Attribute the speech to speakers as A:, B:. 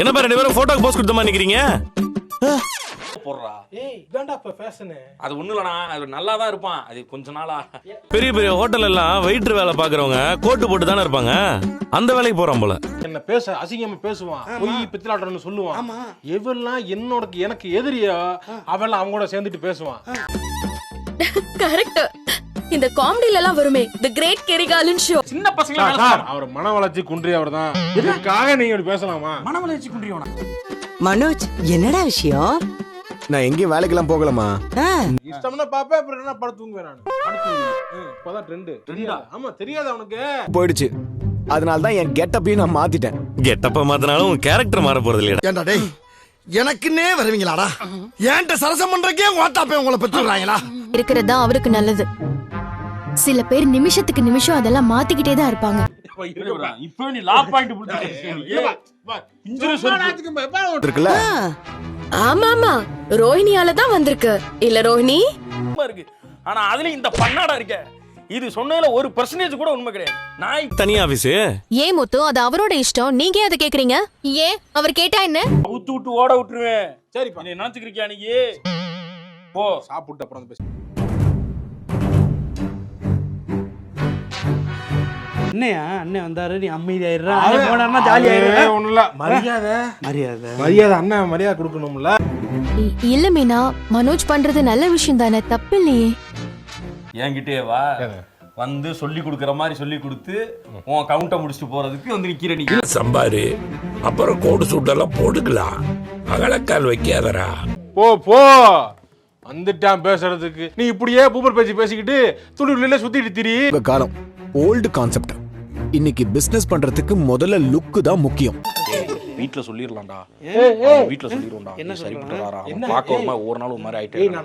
A: என்ன பாரு ரெண்டு பேரும் போட்டோக்கு போஸ்ட் கொடுத்த மாதிரி நிக்கிறீங்க?
B: போடுறா.
C: ஏய் இதான்டா இப்ப ஃபேஷனு
B: அது ஒண்ணும் இல்லண்ணா அது நல்லா தான் இருப்பான். அது கொஞ்ச நாளா.
A: பெரிய பெரிய ஹோட்டல் எல்லாம் வெயிட்டர் வேலை பாக்குறவங்க கோட்டு போட்டு தானே இருப்பாங்க? அந்த வேலைக்கு போறான் போல.
C: என்ன பேச அசிங்கமா பேசுவான். பொய் பித்தலாட்டம்னு சொல்லுவான். எவெல்லாம் என்னோட எனக்கு எதிரியோ அவெல்லாம் அவங்க கூட சேர்ந்துட்டு பேசுவான்.
D: கரெக்ட் இந்த காமெடில எல்லாம் வருமே தி கிரேட் கெரிகாலன் ஷோ
B: சின்ன பசங்கள
C: சார், அவர் மன வளர்ச்சி குன்றி அவர் தான் இதுக்காக நீங்க இப்படி பேசலாமா?
B: மனவளை வச்சு குண்டியோனா
E: மனோஜ் என்னடா விஷயம்?
F: நான் எங்கேயும் வேலைக்கெல்லாம் போகலமா
C: இஷ்டம்னா பாப்பேன் அப்புறம் என்ன படம் தூங்குவேன் இப்பதான் ட்ரெண்டு தெரியாது. ஆமா தெரியாது அவனுக்கு.
F: போயிடுச்சு. அதனால தான் என் கெட்டப்பையும் நான் மாத்திட்டேன்.
A: கெட்டப்ப மாத்தினாலும் கேரக்டர் மாற போறது இல்லையா
G: ஏண்டா டேய் எனக்குன்னே வருவீங்களாடா? ஏன்ட்ட சரசம் பண்றக்கே ஓட்டாப்பே உங்களை பெற்றுறாங்களா
D: இருக்கிறது தான் அவருக்கு நல்லது. சில பேர் நிமிஷத்துக்கு நிமிஷம் அதெல்லாம் மாத்திக்கிட்டே தான் இருப்பாங்க.
B: இப்போ நீ லா பாயிண்ட் புடிச்சிருக்க
F: இருக்குல்ல?
D: ஆமா ஆமா ரோஹிணியால தான் வந்திருக்கு. இல்ல ரோஹிணி?
B: இருக்கு. ஆனா அதுல இந்த பண்ணாடா இருக்க. இது சொன்னதுல ஒரு பர்சன்டேஜ் கூட உண்மை கிடையாது. நாய்
A: தனி ஆபீஸ்
D: ஏன் முத்து அது அவரோட இஷ்டம். நீங்க அதை கேக்குறீங்க? ஏன் அவர் கேட்டா என்ன?
B: ஊத்து விட்டு ஓட விட்டுருவேன்.
C: சரிப்பா.
B: நீ நினைச்சுக்கிறியா நீ போ.
C: சாப்பிட்டு அப்புறம் வந்து பேசு.
H: என்னையா அண்ணன் வந்தாரு நீ அமைதியாயிடுறா. அண்ணன் போனாருன்னா ஜாலி ஆயிடுறா
C: ஏய், ஒண்ணும் இல்ல மரியாதை.
H: மரியாதை.
C: மரியாதை அண்ணன் மரியாதை கொடுக்கணும்ல.
D: இல்ல மீனா மனோஜ் பண்றது நல்ல விஷயம் தானே தப்பு இல்லையே
B: என்கிட்டே வா வந்து சொல்லி கொடுக்குற மாதிரி சொல்லி கொடுத்து உன் கவுண்ட்டை முடிச்சுட்டு போறதுக்கு வந்து நிக்கிற நீ.
I: சம்பாரு அப்புறம் கோடு சூட்டெல்லாம் போட்டுக்கலாம். அகலக்கால் வைக்காதடா.
C: போ போ. வந்துட்டான் பேசுறதுக்கு. நீ இப்படியே பூப்பர் பேச்சு பேசிக்கிட்டு துளி சுத்திட்டு திரி.
F: காலம் ஓல்டு கான்செப்ட் இன்னைக்கு பிசினஸ் பண்றதுக்கு முதல்ல லுக்கு தான் முக்கியம்.
B: வீட்டுல சொல்லிடலாம்டா வீட்டுல சொல்லிடுவோம்டா என்ன சரி பார்க்க ஒரு மாதிரி ஒரு நாள் ஒரு மாதிரி ஆயிட்டே